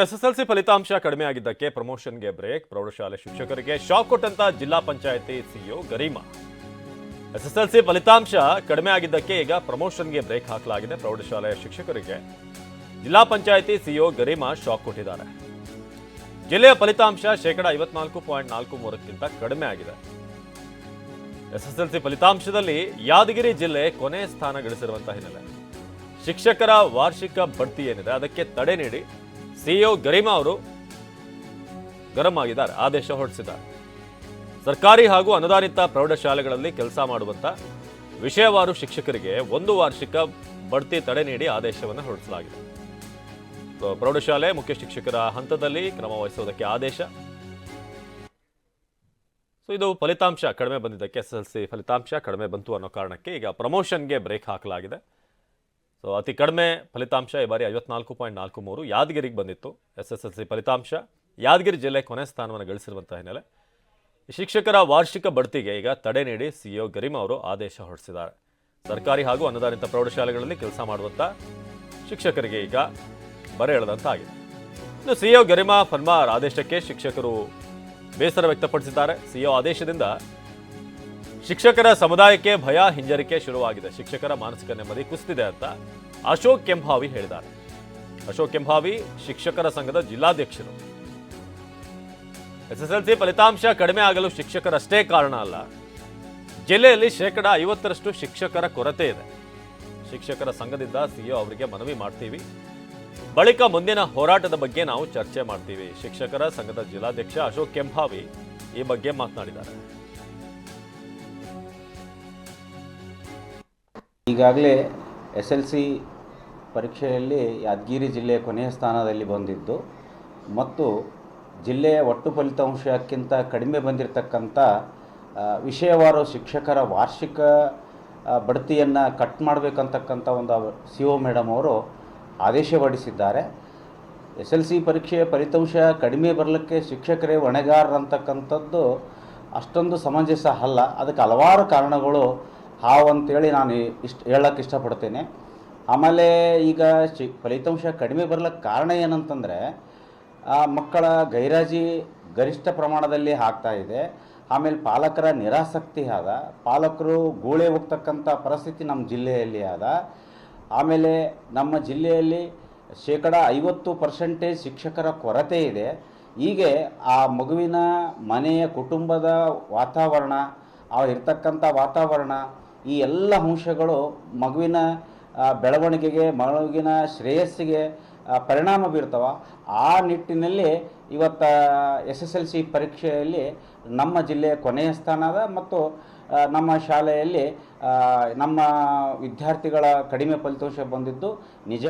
SSLC ಫಲಿತಾಂಶ ಕಡಿಮೆ ಆಗಿದ್ದಕ್ಕೆ ಪ್ರಮೋಷನ್ಗೆ ಬ್ರೇಕ್. ಪ್ರೌಢಶಾಲೆ ಶಿಕ್ಷಕರಿಗೆ ಶಾಕ್ ಕೊಟ್ಟಂತ ಜಿಲ್ಲಾ ಪಂಚಾಯತಿ ಸಿಇಒ ಗರಿಮಾ. ಎಸ್ಎಸ್ಎಲ್ಸಿ ಫಲಿತಾಂಶ ಕಡಿಮೆ ಆಗಿದ್ದಕ್ಕೆ ಈಗ ಪ್ರಮೋಷನ್ಗೆ ಬ್ರೇಕ್ ಹಾಕಲಾಗಿದೆ ಪ್ರೌಢಶಾಲೆಯ ಶಿಕ್ಷಕರಿಗೆ. ಜಿಲ್ಲಾ ಪಂಚಾಯತಿ ಸಿಇಒ ಗರಿಮಾ ಶಾಕ್ ಕೊಟ್ಟಿದ್ದಾರೆ. ಜಿಲ್ಲೆಯ ಫಲಿತಾಂಶ ಶೇಕಡ ಐವತ್ನಾಲ್ಕು ಪಾಯಿಂಟ್ ನಾಲ್ಕು ಮೂರಕ್ಕಿಂತ ಕಡಿಮೆ ಆಗಿದೆ. ಎಸ್ಎಸ್ಎಲ್ಸಿ ಫಲಿತಾಂಶದಲ್ಲಿ ಯಾದಗಿರಿ ಜಿಲ್ಲೆ ಕೊನೆ ಸ್ಥಾನ ಗಳಿಸಿರುವಂತಹ ಹಿನ್ನೆಲೆ. ಶಿಕ್ಷಕರ ವಾರ್ಷಿಕ ಬಡ್ತಿ ಏನಿದೆ ಅದಕ್ಕೆ ತಡೆ ನೀಡಿ ಸಿಇಒ ಗರಿಮಾ ಅವರು ಗರಂ ಆಗಿದ್ದಾರೆ, ಆದೇಶ ಹೊರಡಿಸಿದ್ದಾರೆ. ಸರ್ಕಾರಿ ಹಾಗೂ ಅನುದಾನಿತ ಪ್ರೌಢಶಾಲೆಗಳಲ್ಲಿ ಕೆಲಸ ಮಾಡುವಂತ ವಿಷಯವಾರು ಶಿಕ್ಷಕರಿಗೆ ಒಂದು ವಾರ್ಷಿಕ ಬಡ್ತಿ ತಡೆ ನೀಡಿ ಆದೇಶವನ್ನು ಹೊರಡಿಸಲಾಗಿದೆ. ಪ್ರ- ಪ್ರೌಢಶಾಲೆ ಮುಖ್ಯ ಶಿಕ್ಷಕರ ಹಂತದಲ್ಲಿ ಕ್ರಮ ವಹಿಸುವುದಕ್ಕೆ ಆದೇಶ. ಸೊ ಇದು ಫಲಿತಾಂಶ ಕಡಿಮೆ ಬಂದಿದ್ದಕ್ಕೆ ಎಸ್ ಎಲ್ ಸಿ ಫಲಿತಾಂಶ ಕಡಿಮೆ ಬಂತು ಅನ್ನೋ ಕಾರಣಕ್ಕೆ ಈಗ ಪ್ರಮೋಷನ್ಗೆ ಬ್ರೇಕ್ ಹಾಕಲಾಗಿದೆ. ಸೊ ಅತಿ ಕಡಿಮೆ ಫಲಿತಾಂಶ ಈ ಬಾರಿ ಐವತ್ನಾಲ್ಕು ಪಾಯಿಂಟ್ ನಾಲ್ಕು ಮೂರು. ಯಾದಗಿರಿಗೆ ಬಂದಿತ್ತು. ಎಸ್ ಎಸ್ ಎಲ್ ಸಿ ಫಲಿತಾಂಶ. ಯಾದಗಿರಿ ಜಿಲ್ಲೆ ಕೊನೆ ಸ್ಥಾನವನ್ನು ಗಳಿಸಿರುವಂಥ ಹಿನ್ನೆಲೆ ಶಿಕ್ಷಕರ ವಾರ್ಷಿಕ ಬಡ್ತಿಗೆ ಈಗ ತಡೆ ನೀಡಿ ಸಿಇಒ ಗರಿಮಾ ಅವರು ಆದೇಶ ಹೊರಡಿಸಿದ್ದಾರೆ. ಸರ್ಕಾರಿ ಹಾಗೂ ಅನುದಾನಿತ ಪ್ರೌಢಶಾಲೆಗಳಲ್ಲಿ ಕೆಲಸ ಮಾಡುವಂಥ ಶಿಕ್ಷಕರಿಗೆ ಈಗ ಬರೆ ಎಳೆದಂತಾಗಿದೆ. ಇನ್ನು ಸಿಇಒ ಗರಿಮಾ ಫನ್ಮಾರ್ ಆದೇಶಕ್ಕೆ ಶಿಕ್ಷಕರು ಬೇಸರ ವ್ಯಕ್ತಪಡಿಸಿದ್ದಾರೆ. ಸಿಇಒ ಆದೇಶದಿಂದ ಶಿಕ್ಷಕರ ಸಮುದಾಯಕ್ಕೆ ಭಯ ಹಿಂಜರಿಕೆ ಶುರುವಾಗಿದೆ. ಶಿಕ್ಷಕರ ಮಾನಸಿಕ ನೆಮ್ಮದಿ ಕುಸಿದಿದೆ ಅಂತ ಅಶೋಕ್ ಕೆಂಭಾವಿ ಹೇಳಿದ್ದಾರೆ. ಅಶೋಕ್ ಕೆಂಭಾವಿ, ಶಿಕ್ಷಕರ ಸಂಘದ ಜಿಲ್ಲಾಧ್ಯಕ್ಷರು. ಎಸ್ಎಸ್ಎಲ್ಸಿ ಫಲಿತಾಂಶ ಕಡಿಮೆ ಆಗಲು ಶಿಕ್ಷಕರಷ್ಟೇ ಕಾರಣ ಅಲ್ಲ. ಜಿಲ್ಲೆಯಲ್ಲಿ ಶೇಕಡ ಐವತ್ತರಷ್ಟು ಶಿಕ್ಷಕರ ಕೊರತೆ ಇದೆ. ಶಿಕ್ಷಕರ ಸಂಘದಿಂದ ಸಿಇಒ ಅವರಿಗೆ ಮನವಿ ಮಾಡ್ತೀವಿ. ಬಳಿಕ ಮುಂದಿನ ಹೋರಾಟದ ಬಗ್ಗೆ ನಾವು ಚರ್ಚೆ ಮಾಡ್ತೀವಿ. ಶಿಕ್ಷಕರ ಸಂಘದ ಜಿಲ್ಲಾಧ್ಯಕ್ಷ ಅಶೋಕ್ ಕೆಂಭಾವಿ ಈ ಬಗ್ಗೆ ಮಾತನಾಡಿದ್ದಾರೆ. ಈಗಾಗಲೇ ಎಸ್ ಎಲ್ ಸಿ ಪರೀಕ್ಷೆಯಲ್ಲಿ ಯಾದಗಿರಿ ಜಿಲ್ಲೆ ಕೊನೆಯ ಸ್ಥಾನದಲ್ಲಿ ಬಂದಿದ್ದು, ಮತ್ತು ಜಿಲ್ಲೆಯ ಒಟ್ಟು ಫಲಿತಾಂಶಕ್ಕಿಂತ ಕಡಿಮೆ ಬಂದಿರತಕ್ಕಂಥ ವಿಷಯವಾರು ಶಿಕ್ಷಕರ ವಾರ್ಷಿಕ ಬಡ್ತಿಯನ್ನು ಕಟ್ ಮಾಡಬೇಕಂತಕ್ಕಂಥ ಒಂದು ಸಿ ಒ ಮೇಡಮ್ ಅವರು ಆದೇಶ ಹೊರಡಿಸಿದ್ದಾರೆ ಎಸ್ ಎಲ್ ಸಿ ಪರೀಕ್ಷೆಯ ಫಲಿತಾಂಶ ಕಡಿಮೆ ಬರಲಿಕ್ಕೆ ಶಿಕ್ಷಕರೇ ಹೊಣೆಗಾರರಂತಕ್ಕಂಥದ್ದು ಅಷ್ಟೊಂದು ಸಮಂಜಸ ಅಲ್ಲ. ಅದಕ್ಕೆ ಹಲವಾರು ಕಾರಣಗಳು ಹಾವು ಅಂತೇಳಿ ನಾನು ಇಷ್ಟು ಹೇಳಕ್ಕೆ ಇಷ್ಟಪಡ್ತೇನೆ. ಆಮೇಲೆ ಈಗ ಶಿ, ಫಲಿತಾಂಶ ಕಡಿಮೆ ಬರಲಿಕ್ಕೆ ಕಾರಣ ಏನಂತಂದರೆ, ಆ ಮಕ್ಕಳ ಗೈರಾಜಿ ಗರಿಷ್ಠ ಪ್ರಮಾಣದಲ್ಲಿ ಆಗ್ತಾ ಇದೆ. ಆಮೇಲೆ ಪಾಲಕರ ನಿರಾಸಕ್ತಿ ಆದ, ಪಾಲಕರು ಗೂಳೆ ಹೋಗ್ತಕ್ಕಂಥ ಪರಿಸ್ಥಿತಿ ನಮ್ಮ ಜಿಲ್ಲೆಯಲ್ಲಿ ಆದ. ಆಮೇಲೆ ನಮ್ಮ ಜಿಲ್ಲೆಯಲ್ಲಿ ಶೇಕಡ ಐವತ್ತು ಪರ್ಸೆಂಟೇಜ್ ಶಿಕ್ಷಕರ ಕೊರತೆ ಇದೆ. ಹೀಗೆ ಆ ಮಗುವಿನ ಮನೆಯ ಕುಟುಂಬದ ವಾತಾವರಣ, ಆ ಇರ್ತಕ್ಕಂಥ ವಾತಾವರಣ ಈ ಎಲ್ಲ ಅಂಶಗಳು ಮಗುವಿನ ಬೆಳವಣಿಗೆಗೆ, ಮಗುವಿನ ಶ್ರೇಯಸ್ಸಿಗೆ ಪರಿಣಾಮ ಬೀರ್ತವ. ಆ ನಿಟ್ಟಿನಲ್ಲಿ ಇವತ್ತು, ಎಸ್ ಎಸ್ ಎಲ್ ಸಿ ಪರೀಕ್ಷೆಯಲ್ಲಿ ನಮ್ಮ ಜಿಲ್ಲೆಯ ಕೊನೆಯ ಸ್ಥಾನ ಅದ ಮತ್ತು ನಮ್ಮ ಶಾಲೆಯಲ್ಲಿ ನಮ್ಮ ವಿದ್ಯಾರ್ಥಿಗಳ ಕಡಿಮೆ ಫಲಿತಾಂಶ ಬಂದಿದ್ದು ನಿಜ.